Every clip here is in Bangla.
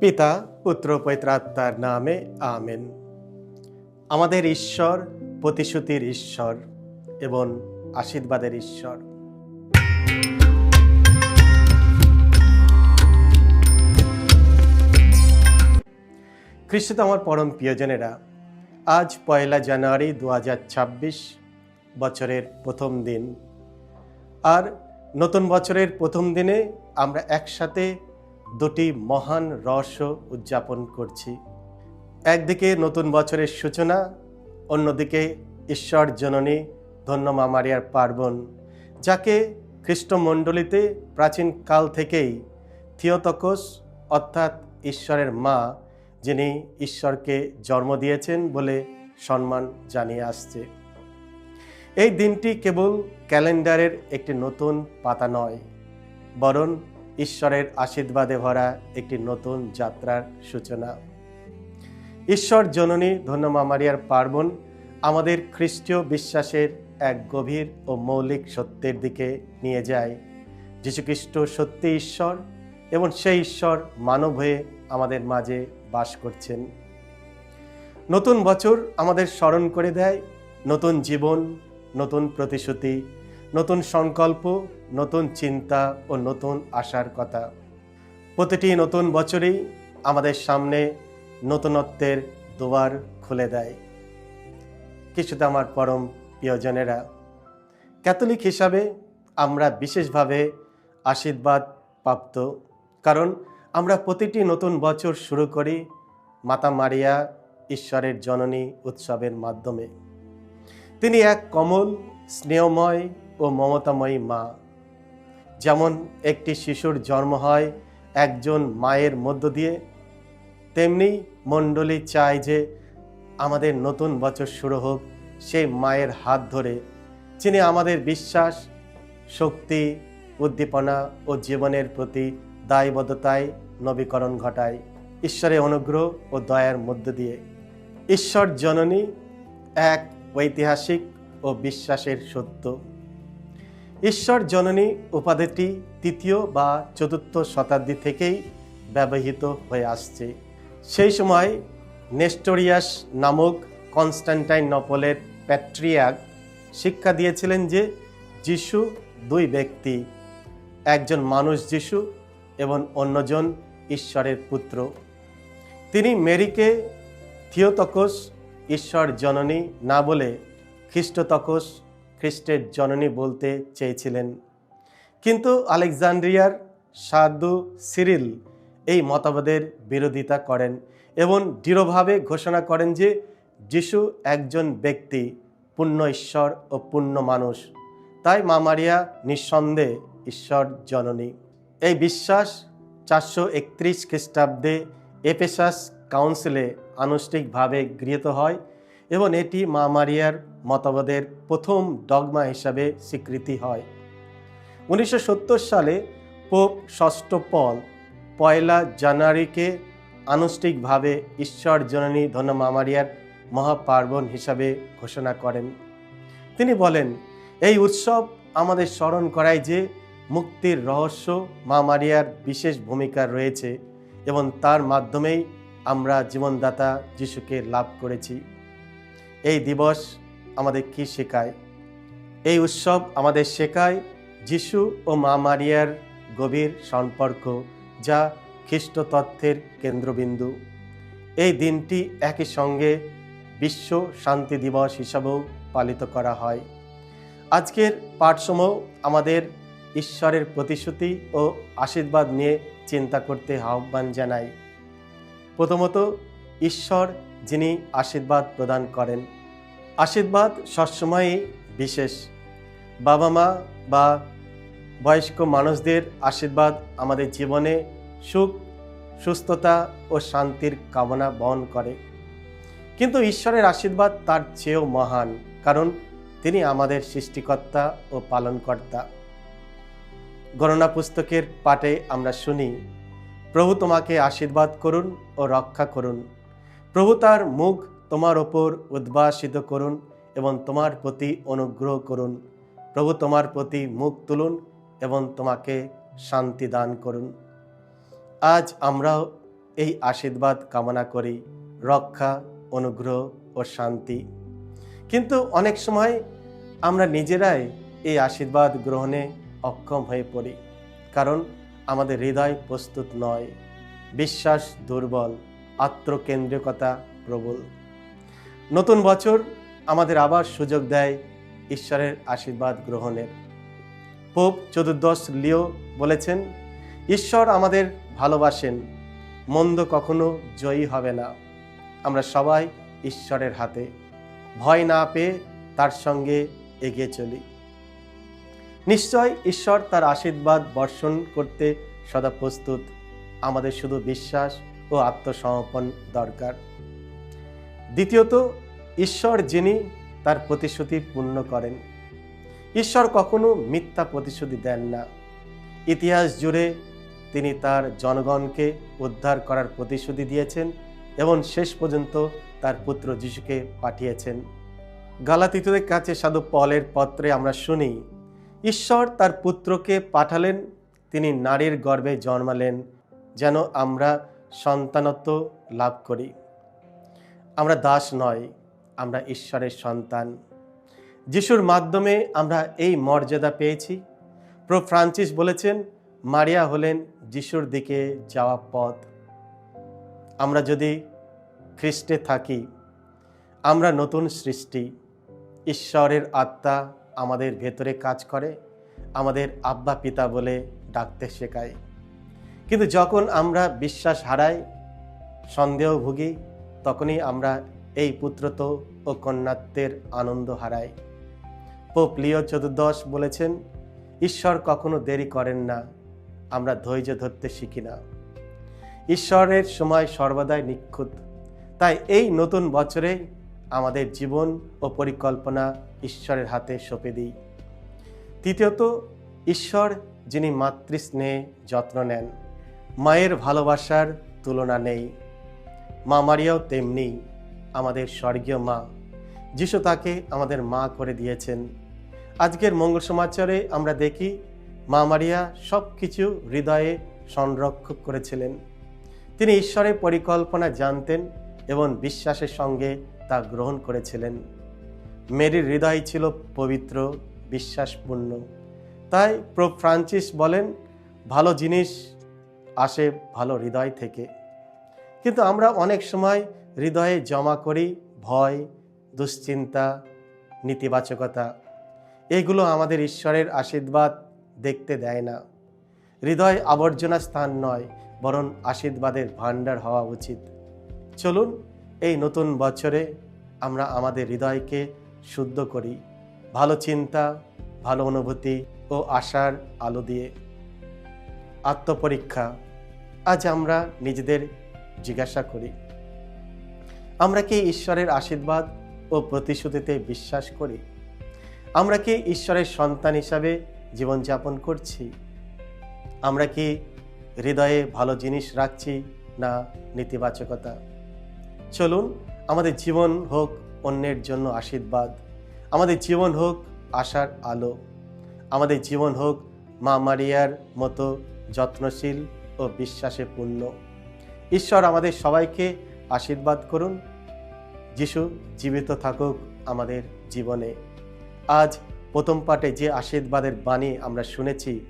পিতা, পুত্র পৈত্রাত্মার নামে, আমেন। আমাদের ঈশ্বর প্রতিশ্রুতির ঈশ্বর এবং আশীর্বাদের ঈশ্বর। খ্রিস্ট আমার পরম প্রিয়জনেরা, আজ পয়লা জানুয়ারি দু হাজার ছাব্বিশ, বছরের প্রথম দিন। আর নতুন বছরের প্রথম দিনে আমরা একসাথে দুটি মহান রহস্য উদযাপন করছি। একদিকে নতুন বছরের সূচনা, অন্যদিকে ঈশ্বর জননী ধন্য মামারিয়ার পার্বণ, যাকে খ্রিস্টমণ্ডলীতে প্রাচীন কাল থেকেই থিওতকোস অর্থাৎ ঈশ্বরের মা, যিনি ঈশ্বরকে জন্ম দিয়েছেন বলে সম্মান জানিয়ে আসছে। এই দিনটি কেবল ক্যালেন্ডারের একটি নতুন পাতা নয়, বরং ঈশ্বরের আশীর্বাদে ভরা একটি নতুন যাত্রার সূচনা। ঈশ্বর জননী ধন্য মামারিয়ার পার্বণ, আমাদের খ্রিস্টীয় বিশ্বাসের এক গভীর ও মৌলিক সত্যের দিকে নিয়ে যায়। যীশুখ্রিস্ট সত্যি ঈশ্বর এবং সেই ঈশ্বর মানব হয়ে আমাদের মাঝে বাস করছেন। নতুন বছর আমাদের স্মরণ করে দেয়, নতুন জীবন, নতুন প্রতিশ্রুতি নতুন সংকল্প, নতুন চিন্তা ও নতুন আশার কথা। প্রতিটি নতুন বছরেই আমাদের সামনে নতুনত্বের দুয়ার খুলে দেয়। কিছুতে আমার পরম প্রিয়জনেরা ক্যাথলিক হিসাবে আমরা বিশেষভাবে আশীর্বাদ প্রাপ্ত, কারণ আমরা প্রতিটি নতুন বছর শুরু করি মাতা মারিয়া ঈশ্বরের জননী উৎসবের মাধ্যমে। তিনি এক কমল, স্নেহময় ও মমতাময়ী মা। যেমন একটি শিশুর জন্ম হয় একজন মায়ের মধ্য দিয়ে, তেমনি মণ্ডলী চায় যে আমাদের নতুন বছর শুরু হোক সেই মায়ের হাত ধরে, যিনি আমাদের বিশ্বাস, শক্তি, উদ্দীপনা ও জীবনের প্রতি দায়বদ্ধতায় নবীকরণ ঘটায় ঈশ্বরের অনুগ্রহ ও দয়ার মধ্য দিয়ে। ঈশ্বর জননী এক ঐতিহাসিক ও বিশ্বাসের সত্য। ঈশ্বর জননী উপাধিটি তৃতীয় বা চতুর্থ শতাব্দী থেকেই ব্যবহৃত হয়ে আসছে। সেই সময় নেস্টোরিয়াস নামক কনস্ট্যান্টাইন নপলের প্যাট্রিয়াক শিক্ষা দিয়েছিলেন যে যিশু দুই ব্যক্তি, একজন মানুষ যিশু এবং অন্যজন ঈশ্বরের পুত্র। তিনি মেরিকে থিওতকোস, ঈশ্বর জননী না বলে খ্রিস্টতকোস খ্রিস্টের জননী বলতে চেয়েছিলেন। কিন্তু আলেকজান্ড্রিয়ার সাধু সিরিল এই মতবাদের বিরোধিতা করেন এবং দৃঢ়ভাবে ঘোষণা করেন যে যিশু একজন ব্যক্তি, পূর্ণ ঈশ্বর ও পূর্ণ মানুষ। তাই মা মারিয়া নিঃসন্দেহে ঈশ্বর জননী। এই বিশ্বাস চারশো একত্রিশ খ্রিস্টাব্দে এপেসাস কাউন্সিলে আনুষ্ঠানিকভাবে গৃহীত হয়। এবং এটি মা মারিয়ার মতবাদের প্রথম ডগমা হিসাবে স্বীকৃতি হয়। উনিশশো সত্তর সালে পোপ ষষ্ঠ পল পয়লা জানুয়ারিকে আনুষ্ঠানিকভাবে ঈশ্বর জননী ধন্য মামারিয়ার মহাপার্বণ হিসাবে ঘোষণা করেন। তিনি বলেন, এই উৎসব আমাদের স্মরণ করায় যে মুক্তির রহস্য মা মারিয়ার বিশেষ ভূমিকা রয়েছে এবং তার মাধ্যমেই আমরা জীবনদাতা যিশুকে লাভ করেছি। এই দিবস আমাদের কি শেখায়? এই উৎসব আমাদের শেখায় যিশু ও মা মারিয়ার গভীর সম্পর্ক, যা খ্রিস্ট তত্ত্বের কেন্দ্রবিন্দু। এই দিনটি একই সঙ্গে বিশ্ব শান্তি দিবস হিসাবেও পালিত করা হয়। আজকের পাঠসমূহ আমাদের ঈশ্বরের প্রতিশ্রুতি ও আশীর্বাদ নিয়ে চিন্তা করতে আহ্বান জানাই। প্রথমত ঈশ্বর যিনি আশীর্বাদ প্রদান করেন। আশীর্বাদ সবসময়ই বিশেষ। বাবা মা বা বয়স্ক মানুষদের আশীর্বাদ আমাদের জীবনে সুখ, সুস্থতা ও শান্তির কামনা বহন করে। কিন্তু ঈশ্বরের আশীর্বাদ তার চেয়েও মহান, কারণ তিনি আমাদের সৃষ্টিকর্তা ও পালনকর্তা। গণনা পুস্তকের পাঠে আমরা শুনি, প্রভু তোমাকে আশীর্বাদ করুন ও রক্ষা করুন। প্রভু তার মুখ তোমার ওপর উদ্ভাসিত করুন এবং তোমার প্রতি অনুগ্রহ করুন। প্রভু তোমার প্রতি মুখ তুলুন এবং তোমাকে শান্তি দান করুন। আজ আমরাও এই আশীর্বাদ কামনা করি, রক্ষা, অনুগ্রহ ও শান্তি। কিন্তু অনেক সময় আমরা নিজেরাই এই আশীর্বাদ গ্রহণে অক্ষম হয়ে পড়ি, কারণ আমাদের হৃদয় প্রস্তুত নয়, বিশ্বাস দুর্বল। আত্মকেন্দ্রিকতা প্রবল। নতুন বছর আমাদের আবার সুযোগ দেয় ঈশ্বরের আশীর্বাদ গ্রহণের। পোপ চতুর্দশ লিও বলেছেন, ঈশ্বর আমাদের ভালোবাসেন, মন্দ কখনো জয়ী হবে না। আমরা সবাই ঈশ্বরের হাতে। ভয় না পেয়ে তার সঙ্গে এগিয়ে চলি। নিশ্চয় ঈশ্বর তার আশীর্বাদ বর্ষণ করতে সদা প্রস্তুত। আমাদের শুধু বিশ্বাস ও আত্মসমর্পণ দরকার। দ্বিতীয়ত, ঈশ্বর যিনি তার প্রতিশ্রুতি পূর্ণ করেন। ঈশ্বর কখনো মিথ্যা প্রতিশ্রুতি দেন না। ইতিহাস জুড়ে তিনি তার জনগণকে উদ্ধার করার প্রতিশ্রুতি দিয়েছেন এবং শেষ পর্যন্ত তার পুত্র যিশুকে পাঠিয়েছেন। গালাতিতদের কাছে সাধু পলের পত্রে আমরা শুনি, ঈশ্বর তার পুত্রকে পাঠালেন, তিনি নারীর গর্ভে জন্মালেন, যেন আমরা সন্তানত্ব লাভ করি। আমরা দাস নয়, আমরা ঈশ্বরের সন্তান। যিশুর মাধ্যমে আমরা এই মর্যাদা পেয়েছি। প্রো ফ্রান্সিস বলেছেন, মারিয়া হলেন যিশুর দিকে যাওয়া পথ। আমরা যদি খ্রিস্টে থাকি, আমরা নতুন সৃষ্টি। ঈশ্বরের আত্মা আমাদের ভেতরে কাজ করে, আমাদের আব্বা পিতা বলে ডাকতে শেখায়। কিন্তু যখন আমরা বিশ্বাস হারাই, সন্দেহ ভুগি, তখনই আমরা এই পুত্রত্ব ও কন্যাত্বের আনন্দ হারাই। পোপ লিও চতুর্দশ বলেছেন, ঈশ্বর কখনো দেরি করেন না, আমরা ধৈর্য ধরতে শিখি না। ঈশ্বরের সময় সর্বদাই নিখুঁত। তাই এই নতুন বছরে আমাদের জীবন ও পরিকল্পনা ঈশ্বরের হাতে সঁপে দিই। তৃতীয়ত, ঈশ্বর যিনি মাতৃস্নেহে যত্ন নেন মায়ের ভালোবাসার তুলনা নেই। মা মারিয়াও তেমনি আমাদের স্বর্গীয় মা। যিশু তাকে আমাদের মা করে দিয়েছেন। আজকের মঙ্গল সমাচারে আমরা দেখি মা মারিয়া সব কিছু হৃদয়ে সংরক্ষক করেছিলেন। তিনি ঈশ্বরের পরিকল্পনা জানতেন এবং বিশ্বাসের সঙ্গে তা গ্রহণ করেছিলেন। মেরির হৃদয় ছিল পবিত্র, বিশ্বাসপূর্ণ। তাই প্রো ফ্রান্সিস বলেন, ভালো জিনিস আসে ভালো হৃদয় থেকে। কিন্তু আমরা অনেক সময় হৃদয়ে জমা করি ভয়, দুশ্চিন্তা, নেতিবাচকতা। এগুলো আমাদের ঈশ্বরের আশীর্বাদ দেখতে দেয় না। হৃদয় আবর্জনা স্থান নয়, বরং আশীর্বাদের ভাণ্ডার হওয়া উচিত। চলুন, এই নতুন বছরে আমরা আমাদের হৃদয়কে শুদ্ধ করি। ভালো চিন্তা, ভালো অনুভূতি ও আশার আলো দিয়ে। আত্মপরীক্ষা। আজ আমরা নিজেদের জিজ্ঞাসা করি, আমরা কি ঈশ্বরের আশীর্বাদ ও প্রতিশ্রুতিতে বিশ্বাস করি? আমরা কি ঈশ্বরের সন্তান হিসাবে জীবনযাপন করছি? আমরা কি হৃদয়ে ভালো জিনিস রাখছি না নেতিবাচকতা? চলুন, আমাদের জীবন হোক অন্যের জন্য আশীর্বাদ। আমাদের জীবন হোক আশার আলো। আমাদের জীবন হোক মা মারিয়ার মতো যত্নশীল ও বিশ্বাসে পূর্ণ। ঈশ্বর আমাদের সবাইকে আশীর্বাদ করুন। যিশু জীবিত থাকুক আমাদের জীবনে। আজ প্রথম পাঠে যে আশীর্বাদের বাণী আমরা শুনেছি,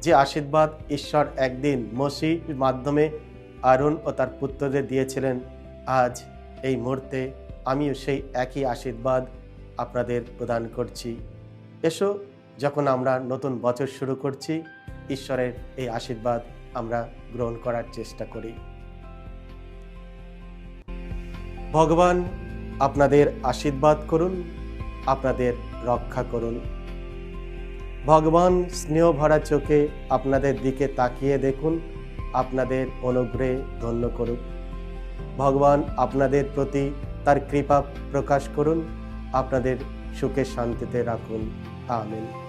যে আশীর্বাদ ঈশ্বর একদিন মসির মাধ্যমে আরুণ ও তার পুত্রদের দিয়েছিলেন, আজ এই মুহূর্তে আমিও সেই একই আশীর্বাদ আপনাদের প্রদান করছি। এসো, যখন আমরা নতুন বছর শুরু করছি ঈশ্বরের এই আশীর্বাদ আমরা গ্রহণ করার চেষ্টা করি। ভগবান, আপনাদের আশীর্বাদ করুন, আপনাদের রক্ষা করুন। ভগবান, স্নেহ ভরা চোখে আপনাদের দিকে তাকিয়ে দেখুন, আপনাদের অনুগ্রহে ধন্য করুন। ভগবান, আপনাদের প্রতি তার কৃপা প্রকাশ করুন, আপনাদের সুখে শান্তিতে রাখুন। আমেন।